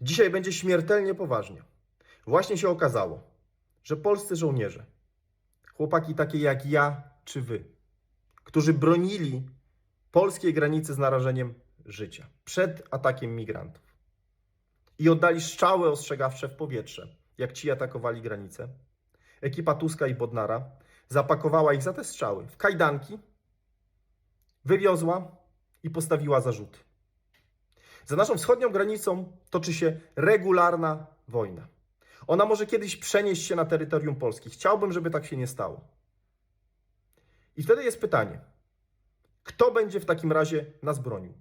Dzisiaj będzie śmiertelnie poważnie. Właśnie się okazało, że polscy żołnierze, chłopaki takie jak ja czy wy, którzy bronili polskiej granicy z narażeniem życia przed atakiem migrantów i oddali strzały ostrzegawcze w powietrze, jak ci atakowali granicę, ekipa Tuska i Bodnara zapakowała ich za te strzały w kajdanki, wywiozła i postawiła zarzuty. Za naszą wschodnią granicą toczy się regularna wojna. Ona może kiedyś przenieść się na terytorium Polski. Chciałbym, żeby tak się nie stało. I wtedy jest pytanie: kto będzie w takim razie nas bronił,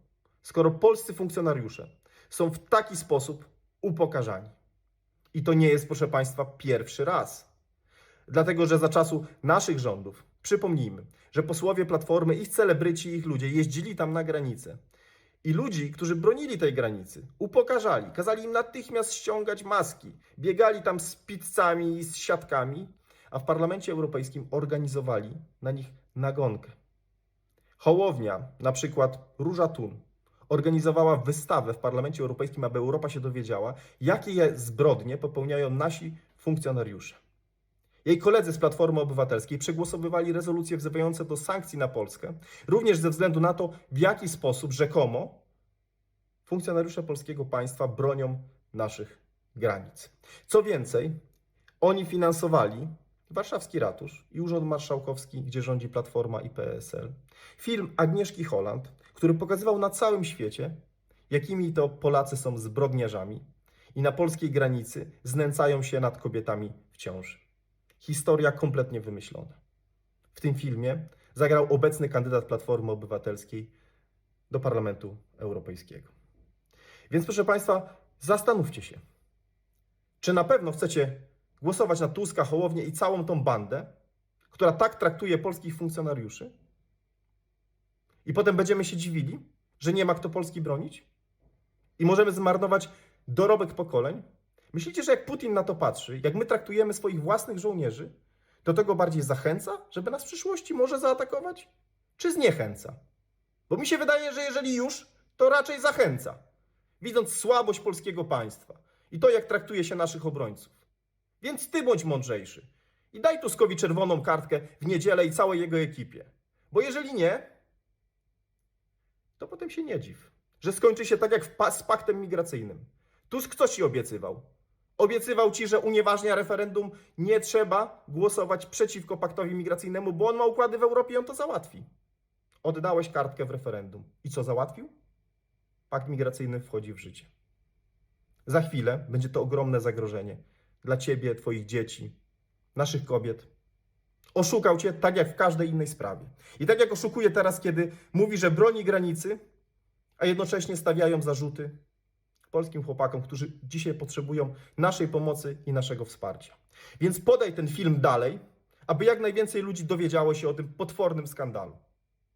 skoro polscy funkcjonariusze są w taki sposób upokarzani? I to nie jest, proszę Państwa, pierwszy raz. Dlatego, że za czasu naszych rządów, przypomnijmy, że posłowie Platformy, ich celebryci, ich ludzie jeździli tam na granicę. I ludzi, którzy bronili tej granicy, upokarzali, kazali im natychmiast ściągać maski, biegali tam z pizzami i z siatkami, a w Parlamencie Europejskim organizowali na nich nagonkę. Hołownia, na przykład Róża Tun, organizowała wystawę w Parlamencie Europejskim, aby Europa się dowiedziała, jakie zbrodnie popełniają nasi funkcjonariusze. Jej koledzy z Platformy Obywatelskiej przegłosowywali rezolucje wzywające do sankcji na Polskę, również ze względu na to, w jaki sposób rzekomo funkcjonariusze polskiego państwa bronią naszych granic. Co więcej, oni finansowali warszawski ratusz i Urząd Marszałkowski, gdzie rządzi Platforma i PSL. Film Agnieszki Holland, który pokazywał na całym świecie, jakimi to Polacy są zbrodniarzami i na polskiej granicy znęcają się nad kobietami w ciąży. Historia kompletnie wymyślona. W tym filmie zagrał obecny kandydat Platformy Obywatelskiej do Parlamentu Europejskiego. Więc proszę Państwa, zastanówcie się, czy na pewno chcecie głosować na Tuska, Hołownię i całą tą bandę, która tak traktuje polskich funkcjonariuszy? I potem będziemy się dziwili, że nie ma kto Polski bronić? I możemy zmarnować dorobek pokoleń? Myślicie, że jak Putin na to patrzy, jak my traktujemy swoich własnych żołnierzy, do tego bardziej zachęca, żeby nas w przyszłości może zaatakować? Czy zniechęca? Bo mi się wydaje, że jeżeli już, to raczej zachęca, widząc słabość polskiego państwa i to, jak traktuje się naszych obrońców. Więc ty bądź mądrzejszy i daj Tuskowi czerwoną kartkę w niedzielę i całej jego ekipie. Bo jeżeli nie, to potem się nie dziw, że skończy się tak jak w pa- z paktem migracyjnym. Tusk co ci obiecywał? Obiecywał ci, że unieważnia referendum, nie trzeba głosować przeciwko paktowi migracyjnemu, bo on ma układy w Europie i on to załatwi. Oddałeś kartkę w referendum. I co załatwił? Pakt migracyjny wchodzi w życie. Za chwilę będzie to ogromne zagrożenie dla ciebie, twoich dzieci, naszych kobiet. Oszukał cię tak jak w każdej innej sprawie. I tak jak oszukuje teraz, kiedy mówi, że broni granicy, a jednocześnie stawiają zarzuty polskim chłopakom, którzy dzisiaj potrzebują naszej pomocy i naszego wsparcia. Więc podaj ten film dalej, aby jak najwięcej ludzi dowiedziało się o tym potwornym skandalu.